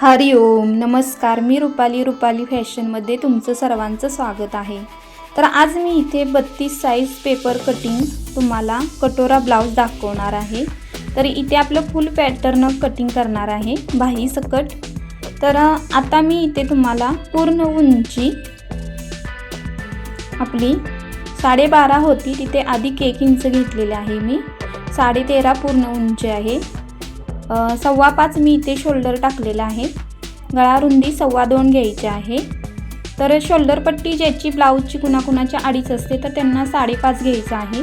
हरिओम नमस्कार. मी रुपाली रुपाली फॅशनमध्ये तुमचं सर्वांचं स्वागत आहे. तर आज मी इथे बत्तीस साईज पेपर कटिंग तुम्हाला कटोरा ब्लाऊज दाखवणार आहे. तर इथे आपलं फुल पॅटर्न कटिंग करणार आहे. बाही सकट. तर आता मी इथे तुम्हाला पूर्ण उंची आपली साडेबारा होती. तिथे आधी एक इंच घेतलेले आहे मी. साडेतेरा पूर्ण उंची आहे. सव्वा पाच मी इथे शोल्डर टाकलेला आहे. गळा रुंदी सव्वा दोन घ्यायची आहे. तर शोल्डर पट्टी ज्याची ब्लाऊजची कुणाकुणाची अडीच असते तर त्यांना साडेपाच घ्यायचं आहे.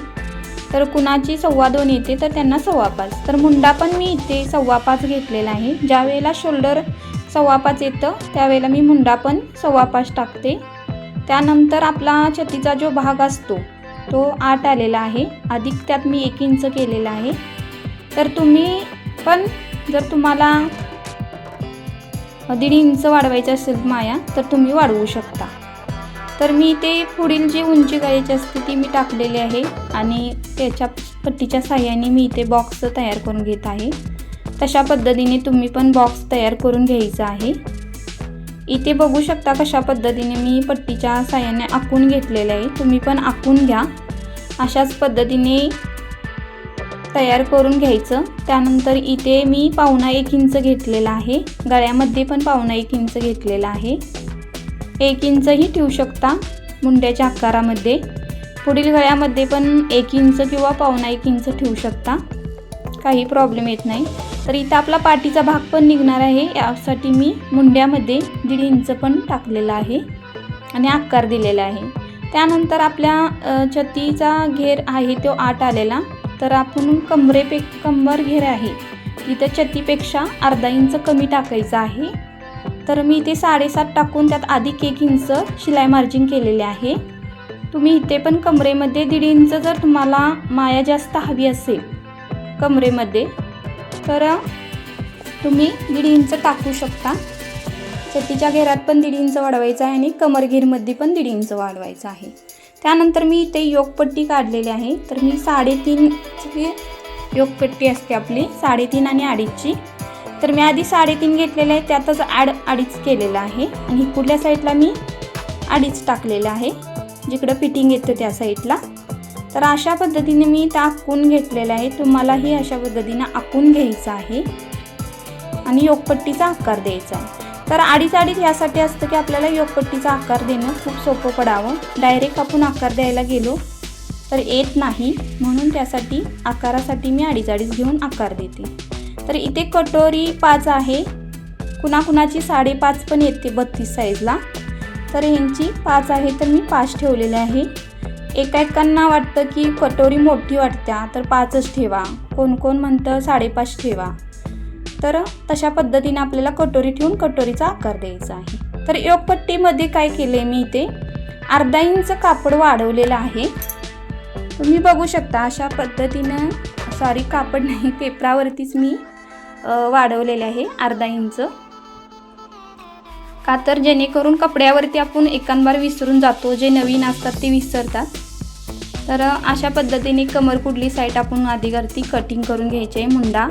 तर कुणाची सव्वा दोन येते तर त्यांना सव्वा पाच. तर मुंडा पण मी इथे सव्वा पाच घेतलेला आहे. ज्या वेळेला शोल्डर सव्वा पाच येतं त्यावेळेला मी मुंडा पण सव्वा पाच टाकते. त्यानंतर आपला छतीचा जो भाग असतो तो आठ आलेला आहे. अधिक त्यात मी एक इंच केलेला आहे. तर तुम्ही पण जर तुम्हाला दीड इंच वाढवायचं असेल माया तर तुम्ही वाढवू शकता. तर मी ते पुढील जी उंची करायची असते ती मी टाकलेली आहे आणि त्याच्या पट्टीच्या साह्याने मी इथे बॉक्स तयार करून घेत आहे. तशा पद्धतीने तुम्ही पण बॉक्स तयार करून घ्यायचा आहे. इथे बघू शकता कशा पद्धतीने मी पट्टीच्या साह्याने आखून घेतलेले आहे. तुम्ही पण आखून घ्या. अशाच पद्धतीने तयार करून घ्यायचं. त्यानंतर इथे मी पावणा एक इंच घेतलेला आहे. गळ्यामध्ये पण पावणा एक इंच घेतलेला आहे. एक इंचही ठेवू शकता मुंड्याच्या आकारामध्ये. पुढील गळ्यामध्ये पण एक इंच किंवा पावणा एक इंच ठेवू शकता. काही प्रॉब्लेम येत नाही. तर इथं आपला पाठीचा भाग पण निघणार आहे. यासाठी मी मुंड्यामध्ये दीड इंच पण टाकलेला आहे आणि आकार दिलेला आहे. त्यानंतर आपल्या छतीचा घेर आहे तो आठ आलेला. तर आपण कमरेपे कंबर घेर आहे. तिथं छतीपेक्षा अर्धा इंच कमी टाकायचं आहे. तर मी इथे साडेसात टाकून त्यात अधिक एक इंच शिलाई मार्जिन केलेले आहे. तुम्ही इथे पण कमरेमध्ये दीड इंच जर तुम्हाला माया जास्त हवी असेल कमरेमध्ये तर तुम्ही दीड इंच टाकू शकता. छतीच्या घेरात पण दीड इंच वाढवायचं आहे आणि कमरघेरमध्ये पण दीड इंच वाढवायचं आहे. त्यानंतर मी इथे योगपट्टी काढलेली आहे. तर मी साडेतीनची योगपट्टी असते आपली साडेतीन आणि अडीचची. तर मी आधी साडेतीन घेतलेलं आहे त्यातच ॲड अडीच केलेलं आहे. आणि पुढल्या साईडला मी अडीच टाकलेलं आहे जिकडं फिटिंग येतं त्या साईडला. तर अशा पद्धतीने मी त्या आखून घेतलेलं आहे. तुम्हालाही अशा पद्धतीनं आखून घ्यायचं आहे. आणि योगपट्टीचा आकार द्यायचा आहे. तर अडीच अडीच यासाठी असतं की आपल्याला योगपट्टीचा आकार देणं खूप सोपं पडावं. डायरेक्ट आपण आकार द्यायला गेलो तर येत नाही. म्हणून त्यासाठी आकारासाठी मी अडीच अडीच घेऊन आकार देते. तर इथे कटोरी पाच आहे. कुणाकुणाची साडेपाच पण येते बत्तीस साईजला तर ह्यांची पाच आहे तर मी पाच ठेवलेले आहे. एका एकांना वाटतं की कटोरी मोठी वाटत्या तर पाचच ठेवा. कोण कोण म्हणतं साडेपाच ठेवा. तर तशा पद्धतीने आपल्याला कटोरी ठेवून कटोरीचा आकार द्यायचा आहे. तर योगपट्टीमध्ये काय केलं आहे मी इथे? अर्धा इंच कापड वाढवलेलं आहे. तुम्ही बघू शकता अशा पद्धतीनं सॉरी कापड नाही पेपरावरतीच मी वाढवलेले आहे अर्धा इंच. का तर जेणेकरून कपड्यावरती आपण एकांबार विसरून जातो जे नवीन असतात ते विसरतात. तर अशा पद्धतीने कमर कुडली साईड आपण आधीवरती कटिंग करून घ्यायचे आहे मुंडा.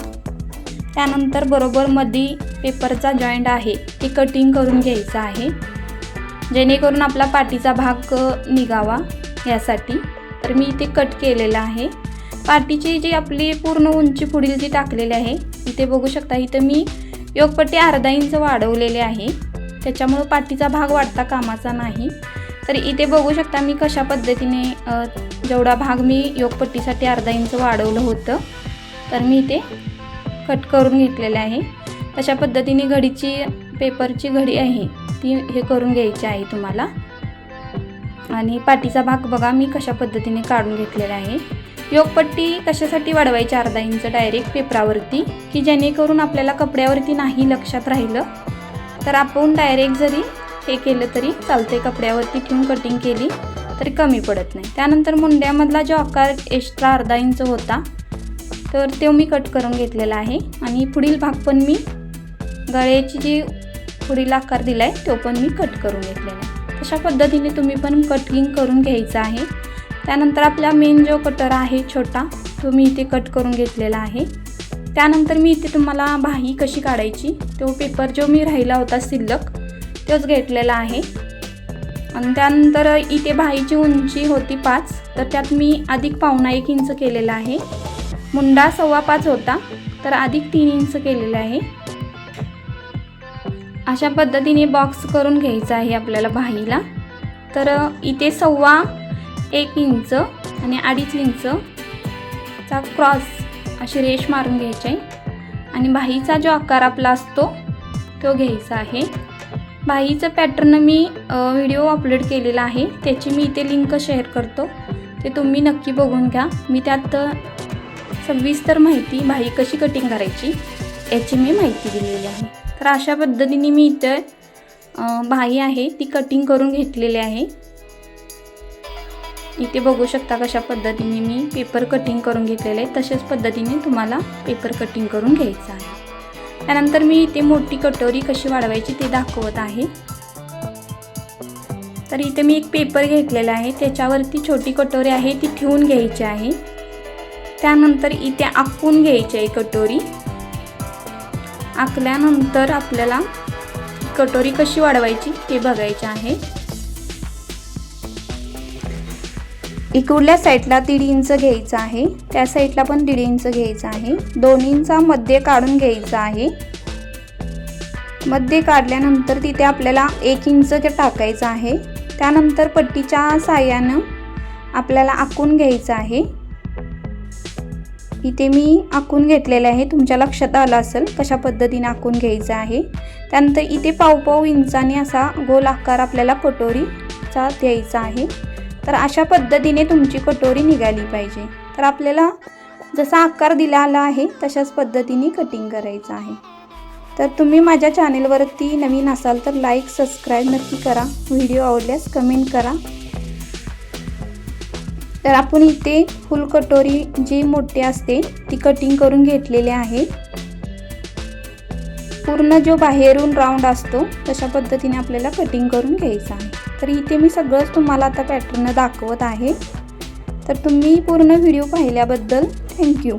त्यानंतर बरोबर मध्ये पेपरचा जॉईंट आहे ते कटिंग करून घ्यायचं आहे. जेणेकरून आपला पाठीचा भाग निघावा यासाठी. तर मी इथे कट केलेलं आहे. पाठीची जी आपली पूर्ण उंची पुढील जी टाकलेली आहे इथे बघू शकता इथं मी योगपट्टी अर्धा इंच वाढवलेले आहे. त्याच्यामुळं पाठीचा भाग वाढता कामाचा नाही. तर इथे बघू शकता मी कशा पद्धतीने जेवढा भाग मी योगपट्टीसाठी अर्धा इंच वाढवलं होतं. तर मी इथे कट करून घेतलेले आहे. अशा पद्धतीने घडीची पेपरची घडी आहे ती हे करून घ्यायची आहे तुम्हाला. आणि पाठीचा भाग बघा मी कशा पद्धतीने काढून घेतलेला आहे. योगपट्टी कशासाठी वाढवायची अर्धा इंच? डायरेक्ट पेपरावरती. की जेणेकरून आपल्याला कपड्यावरती नाही लक्षात राहिलं तर आपण डायरेक्ट जरी हे केलं तरी चालते कपड्यावरती ठेवून कटिंग केली तरी कमी पडत नाही. त्यानंतर मुंड्यामधला जो आकार एक्स्ट्रा अर्धा इंच होता तर तो मी कट करून घेतलेला आहे. आणि पुढील भाग पण मी गळ्याची जी पुढील आकार दिला आहे तो पण मी कट करून घेतलेला आहे. तशा पद्धतीने तुम्ही पण कटिंग करून घ्यायचं आहे. त्यानंतर आपला मेन जो कटर आहे छोटा तो मी इथे कट करून घेतलेला आहे. त्यानंतर मी इथे तुम्हाला बाही कशी काढायची तो पेपर जो मी राहिला होता शिल्लक तोच घेतलेला आहे. आणि त्यानंतर इथे बाहीची उंची होती पाच तर त्यात मी अधिक पावणा एक इंच केलेला आहे. मुंडा सव्वा पाच होता तर अधिक तीन इंच केलेला आहे. अशा पद्धतीने बॉक्स करून घ्यायचा आहे आपल्याला बाहीला तर इथे सव्वा एक इंच आणि अडीच इंचचा क्रॉस अशी रेष मारून घ्यायची आहे. आणि बाहीचा जो आकार आपला असतो तो घ्यायचा आहे. बाहीचं पॅटर्न मी व्हिडिओ अपलोड केलेला आहे. त्याची मी इथे लिंक शेअर करतो. ते तुम्ही नक्की बघून घ्या. मी त्यात सविस्तर माहिती. भाई कशी कटिंग करायची? याची मी माहिती दिलेली आहे. तर अशा पद्धतीने मी इथं भाई आहे ती कटिंग करून घेतलेली आहे. इथे बघू शकता कशा पद्धतीने मी पेपर कटिंग करून घेतलेलं आहे. तशाच पद्धतीने तुम्हाला पेपर कटिंग करून घ्यायचं आहे. त्यानंतर मी इथे मोठी कटोरी कशी वाढवायची ते दाखवत आहे. तर इथे मी एक पेपर घेतलेला आहे. त्याच्यावरती छोटी कटोरी आहे ती ठेवून घ्यायची आहे. त्यानंतर इथे आखून घ्यायची आहे कटोरी. आखल्यानंतर आपल्याला कटोरी कशी वाढवायची ते बघायचे आहे. इकडल्या साईडला दीड इंच घ्यायचं आहे. त्या साईडला पण दीड इंच घ्यायचं आहे. दोन इंचा मध्य काढून घ्यायचा आहे. मध्य काढल्यानंतर तिथे आपल्याला एक इंच टाकायचं आहे. त्यानंतर पट्टीच्या साह्यानं आपल्याला आखून घ्यायचं आहे. इथे मी आखून घेतलेले आहे. तुमच्या लक्षात आलं असेल कशा पद्धतीने आखून घ्यायचं आहे. त्यानंतर इथे पाव पाव इंचाने असा गोल आकार आपल्याला कटोरीचा द्यायचा आहे. तर अशा पद्धतीने तुमची कटोरी निघाली पाहिजे. तर आपल्याला जसा आकार दिला आला आहे तशाच पद्धतीने कटिंग करायचं आहे. तर तुम्ही माझ्या चॅनेलवरती नवीन असाल तर लाईक सबस्क्राईब नक्की करा. व्हिडिओ आवडल्यास कमेंट करा. तर आपण इथे फुल कटोरी जी मोठी असते ती कटिंग करून घेतलेली आहे. पूर्ण जो बाहेरून राऊंड असतो तशा पद्धतीने आपल्याला कटिंग करून घ्यायचं आहे. तर इथे मी सगळंच तुम्हाला आता पॅटर्न दाखवत आहे. तर तुम्ही पूर्ण व्हिडिओ पाहिल्याबद्दल थँक्यू